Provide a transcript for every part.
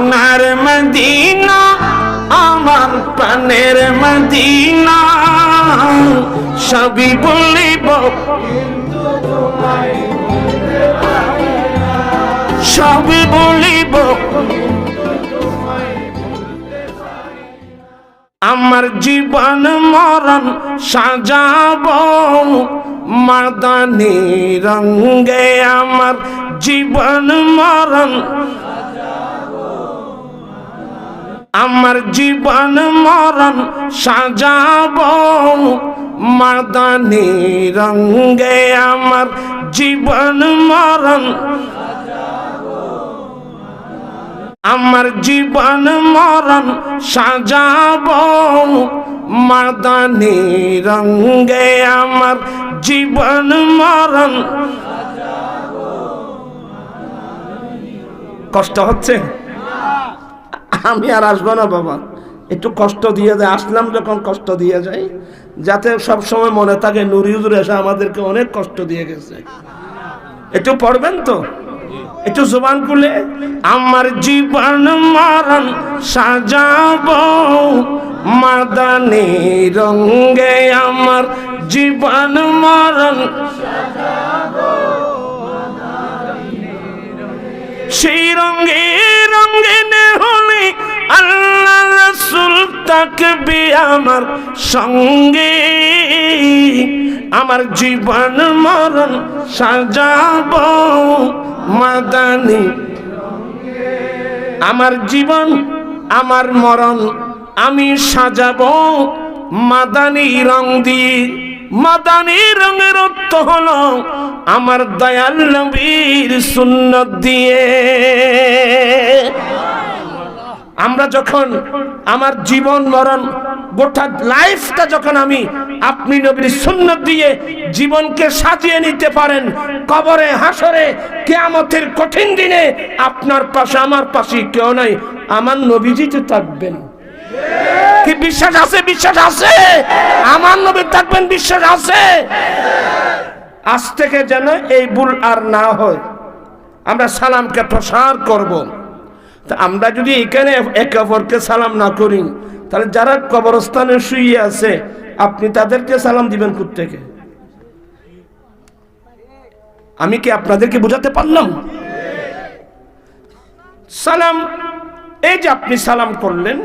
সোনার মদিনা, আমার প্রাণের মদিনা। সবই বলিব। সবই বলিব। আমার জীবন মরণ সাজাব। মাদানি রঙ্গে আমার জীবন মরণ আমার জীবন মরণ সাজাব। মাদানি রঙ্গে আমার জীবন মরণ আমার জীবন মরণ সাজাব। মাদানি রঙ্গে আমার জীবন মরণ কষ্ট হচ্ছে? আমি আর আসব না, বাবা। একটু কষ্ট দিয়ে যায়। আসলাম যখন কষ্ট দিয়ে যাই যাতে সব সময় মনে থাকে নুরিউজুর এসে আমাদেরকে অনেক কষ্ট দিয়ে গেছে। একটু পড়বেন তো? একটু জোবান খুলে, আমার জীবন মরণ সাজাব, মাদানি রঙ্গে আমার জীবন মরণ সেই রঙ্গে রঙ্গে আল্লাহ রসুল আমার সঙ্গে। আমার জীবন মরণ সাজাব মাদানি। আমার জীবন, আমার মরণ আমি সাজাব মাদানি রং দিয়ে। মাদানি রঙের অর্থ হলো আমার দয়াল নবীর সুন্নত দিয়ে। আমরা যখন আমার জীবন মরণ গোটা লাইফটা যখন আমি আপনি নবীর সুন্নত দিয়ে জীবনকে সাজিয়ে নিতে পারেন, কবরে হাসরে কেয়ামতের কঠিন দিনে আপনার পাশে, আমার পাশে কেউ নাই, আমার নবীজি তো থাকবেন। কি বিশ্বাস আছে? বিশ্বাস আছে? আমার নবী থাকবেন, বিশ্বাস আছে? আজ থেকে যেন এই ভুল আর না হয়, আমরা সালামকে প্রসার করব। তা আমরা যদি এখানে একে অপরকে সালাম না করি, তাহলে যারা কবরস্থানে শুয়ে আছে, আপনি তাদেরকে সালাম দিবেন থেকে আমি কি আপনাদেরকে বোঝাতে পারলাম? সালাম, এই যে আপনি সালাম করলেন,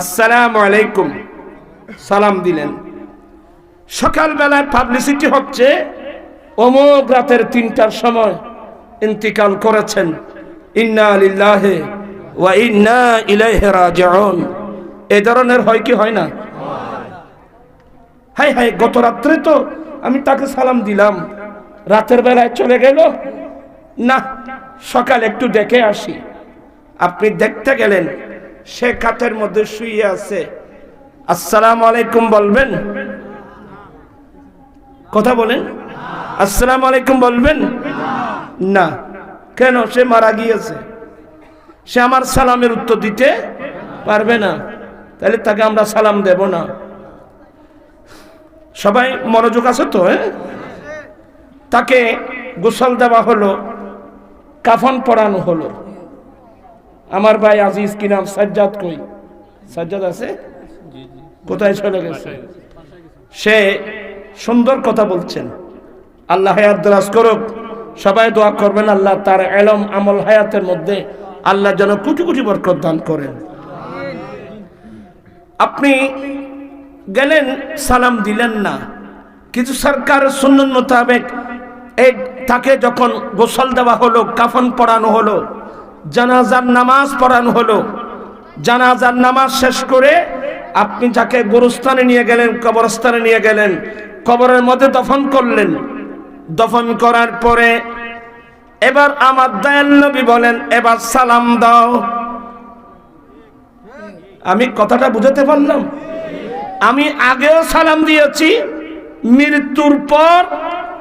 আসসালাম আলাইকুম, সালাম দিলেন। সকালবেলায় পাবলিসিটি হচ্ছে, অমোক রাতের তিনটার সময় ইন্তিকাল করেছেন। ইন্না লিল্লাহে ওয়া ইন্না ইলাইহি রাজিউন। এই ধরনের হয় কি হয় না? হাই হাই গত রাত্রে তো আমি তাকে সালাম দিলাম। রাতের বেলায় চলে গেল। না, সকাল একটু দেখে আসি। আপনি দেখতে গেলেন, সে কাঠের মধ্যে শুয়ে আছে। আসসালামু আলাইকুম বলবেন? কথা বলেন। আসসালামু আলাইকুম বলবেন? না। কেন সে মারা গিয়েছে? সে আমার সালামের উত্তর দিতে পারবে না। তাহলে তাকে আমরা সালাম দেব না। সবাই মনোযোগ আছে তো হ্যাঁ? তাকে গোসল দেওয়া হলো, কাফন পরানো হলো। আমার ভাই আজিজ কি নাম? সাজ্জাদ কই? সাজ্জাদ আছে? কোথায় চলে গেছে? সে সুন্দর কথা বলছেন। আল্লাহ হায়াত দরাজ করুক। সবাই দোয়া করবেন, আল্লাহ তার এলম আমল হায়াতের মধ্যে আল্লাহ যেন কোটি কোটি বরকত দান করেন। আপনি গেলেন, সালাম দিলেন না। কিছু সরকার সুন্নত মোতাবেক এই তাকে যখন গোসল দেওয়া হলো, কাফন পড়ানো হলো, জানাজার নামাজ পড়ানো হলো, জানাজার নামাজ শেষ করে আপনি যাকে গোরস্থানে নিয়ে গেলেন, কবরস্থানে নিয়ে গেলেন, কবরের মধ্যে দফন করলেন। দফন করার পরে এবার আমার দয়াল নবী বলেন, এবার সালাম দাও। আমি কথাটা বুঝাতে পারলাম? আমি আগেও সালাম দিয়েছি, মৃত্যুর পর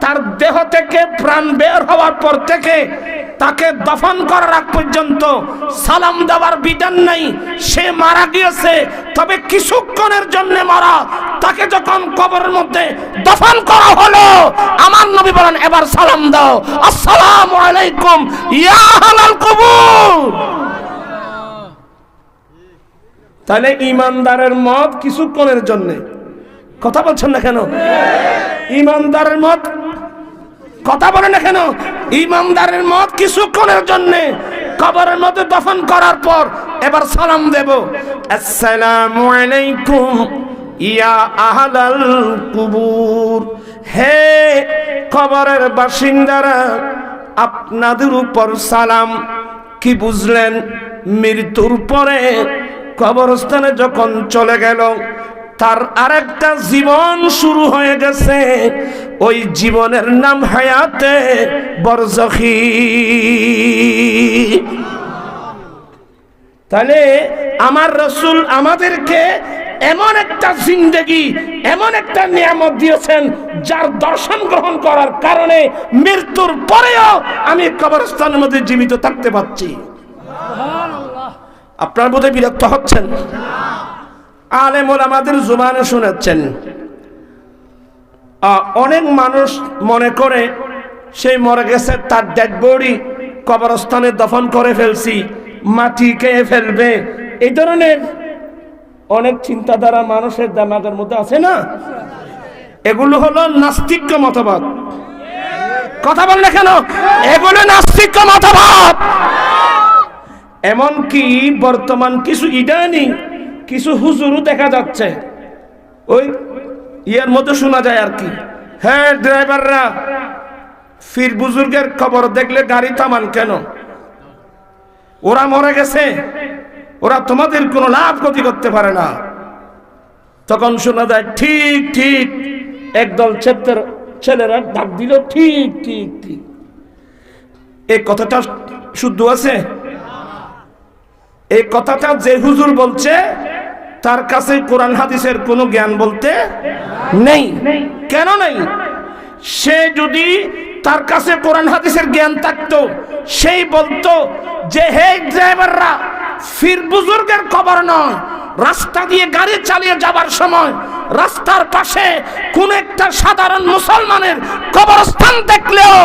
তার দেহ থেকে প্রাণ বের হওয়ার পর থেকে তাকে দফন করার আগ পর্যন্ত সালাম দেওয়ার বিধান নাই। সে মারা গিয়েছে, তবে কিছুক্ষণের জন্য মারা তাকে যখন কবরের মধ্যে দফন করা হলো, আমার নবী বলেন, এবার সালাম দাও। আসসালামু আলাইকুম, ইয়া হালাল কবুর। তাহলে ইমানদারের মত কিছুক্ষণের জন্যে। কথা বলছেন না কেন? ইমানদারের মত, কথা বলে না কেন? ইমানদারের মত কিছুক্ষণের জন্য কবরের মধ্যে দফন করার পর এবার সালাম দেব। আসসালামু আলাইকুম। ইয়া আহলাল কুবুর, হে কবরের বাসিন্দারা, আপনাদের উপর সালাম। কি বুঝলেন? মৃত্যুর পরে কবরস্থানে যখন চলে গেল, তার আরেকটা জীবন শুরু হয়ে গেছে। ওই জীবনের নাম হায়াতে বরজখি। তাহলে আমার রসুল আমাদেরকে এমন একটা জিন্দেগি এমন একটা নিয়ামত দিয়েছেন যার দর্শন গ্রহণ করার কারণে মৃত্যুর পরেও আমি কবরস্থানের মধ্যে জীবিত থাকতে পারছি। আপনার বোধহয় বিরক্ত হচ্ছেন? আলেমুল আমাদের জুবানে শুনেছেন। আহ, অনেক মানুষ মনে করে সেই মরে গেছে তার ডেড বডি কবরস্থানে দফন করে ফেলছি মাটি খেয়ে ফেলবে। এই ধরনের অনেক চিন্তাধারা মানুষের দামাগের মধ্যে আছে না? এগুলো হলো নাস্তিক্য মতবাদ। কথা বললে কেন? এগুলো নাস্তিক্য মতবাদ। এমনকি বর্তমান কিছু ইদানি কিছু হুজুরও দেখা যাচ্ছে। ওই ইয়ের মধ্যে শোনা যায় আর কি। হ্যাঁ ড্রাইভাররা ফির বুজুর্গের খবর দেখলে গাড়ি থামান কেন? ওরা মরে গেছে। ওরা তোমাদের কোনো লাভ ক্ষতি করতে পারে না। তখন শোনা যায়, ঠিক ঠিক, একদল ছেত্রের ছেলেরা ডাক দিল, ঠিক ঠিক ঠিক। এই কথাটা শুদ্ধ আছে? এই কথাটা যে হুজুর বলছে, তার কাছে কোরআন হাদিসের কোনো জ্ঞান বলতে নেই। কেন নেই? সে যদি তার কাছে কোরআন হাদিসের জ্ঞান থাকতো, সেই বলতো যে, হে ড্রাইভাররা ফির বুজুর্গের খবর নয়। রাস্তা দিয়ে গাড়ি চালিয়ে যাবার সময় রাস্তার পাশে কোন একটা সাধারণ মুসলমানের কবরস্থান দেখলেও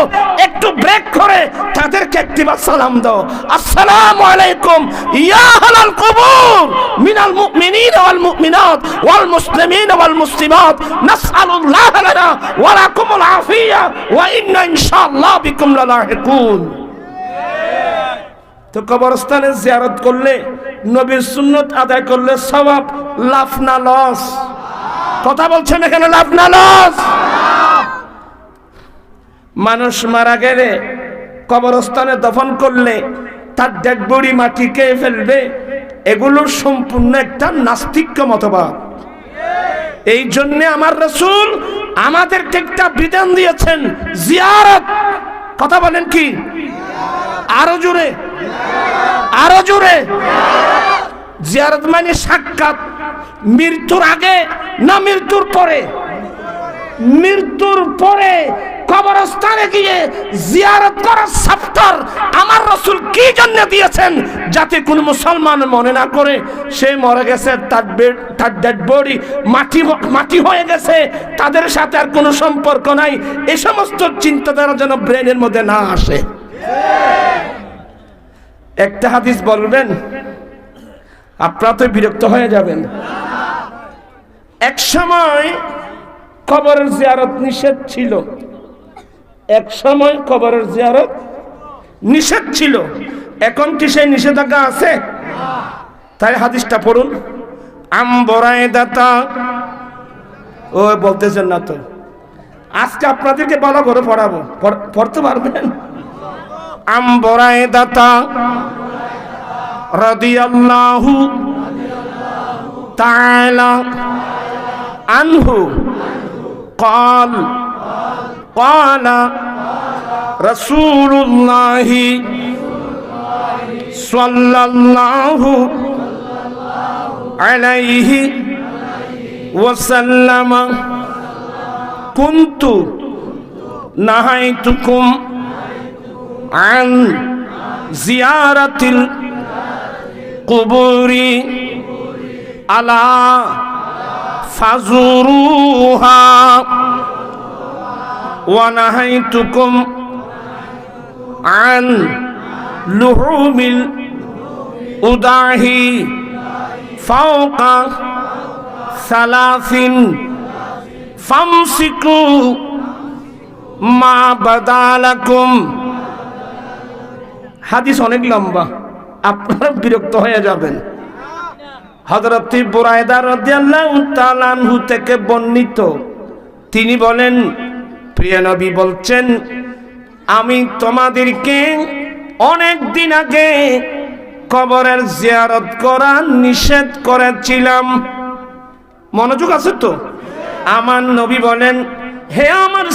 একটু ব্রেক করে তাদেরকে একটিবার সালাম দাও। আসসালামু আলাইকুম। ইয়া আহলাল কুবুর। মিনাল মুমিনিন ওয়াল মুমিনাত ওয়াল মুসলিমিন ওয়াল মুসলিমাত। নাসআলুল্লাহ লানা ওয়া লাকুমুল আফিয়া। ওয়া ইন্না ইনশাআল্লাহ বিকুম লালাহিকুন। তো কবরস্থানে জিয়ারত করলে, নবীর সুন্নত আদায় করলে সওয়াব লাভ না লস। কথা বলছেন এখানে লাভ না লস? মানুষ মারা গেলে কবরস্থানে দফন করলে তার ডেড মাটি খেয়ে ফেলবে, এগুলো সম্পূর্ণ একটা নাস্তিক্য মতবাদ এই জন্য আমার রসুল আমাদেরকে একটা বিধান দিয়েছেন, জিয়ারত। কথা বলেন কি? আরও জোরে। আরও জোরে। জিয়ারত মানে সাক্ষাৎ। মৃত্যুর আগে না মৃত্যুর পরে? মৃত্যুর পরে কবরস্থানে গিয়ে জিয়ারত করার সাপ্তার আমার রসুল কি জন্য দিয়েছেন যাতে কোন মুসলমান মনে না করে? সে মরে গেছে, তার বে- তার ডেড বডি মাটি মাটি হয়ে গেছে। তাদের সাথে আর কোনো সম্পর্ক নাই। এই সমস্ত চিন্তাধারা যেন ব্রেনের মধ্যে না আসে। একটা হাদিস বলবেন, আপনারা তো বিরক্ত হয়ে যাবেন। এক সময় কবরের জিয়ারত নিষেধ ছিল। এক সময় কবরের জিয়ারত নিষেধ ছিল। এখন কি সেই নিষেধাজ্ঞা আছে? তাই হাদিসটা পড়ুন। আম্বরায় দাতা ও, বলতেছেন না তো। আজকে আপনাদেরকে ভালো করে পড়াবো। পড়- পড়তে পারবেন? আম্বরায় দাতা রাদিয়াল্লাহু তাআলা আনহু قال قال رسول الله صلى الله عليه وسلم كنت نهيتكم عن زيارة القبور ألا فزوروها ونهيتكم عن لحوم الأداهي فوق ثلاث فامسكوا ما بدا لكم হাদিস অনেক লম্বা। আপনারা বিরক্ত হয়ে যাবেন। হযরত বুরায়দা রাদিয়াল্লাহু তাআলা থেকে বর্ণিত। তিনি বলেন, প্রিয় নবী বলছেন, আমি তোমাদেরকে অনেক দিন আগে কবরের জিয়ারত করা নিষেধ করেছিলাম। মনোযোগ আছে তো? আমার নবী বলেন, হে আমার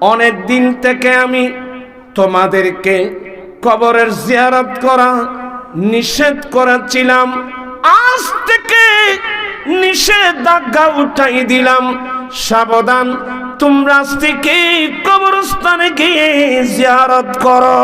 অনেক দিন থেকে আমি তোমাদেরকে কবরের জিয়ারত করা নিষেধ করেছিলাম আজ থেকে নিষেধাজ্ঞা উঠাই দিলাম। সাবধান, তোমরা আজ থেকে কবরস্থানে গিয়ে জিয়ারত করো।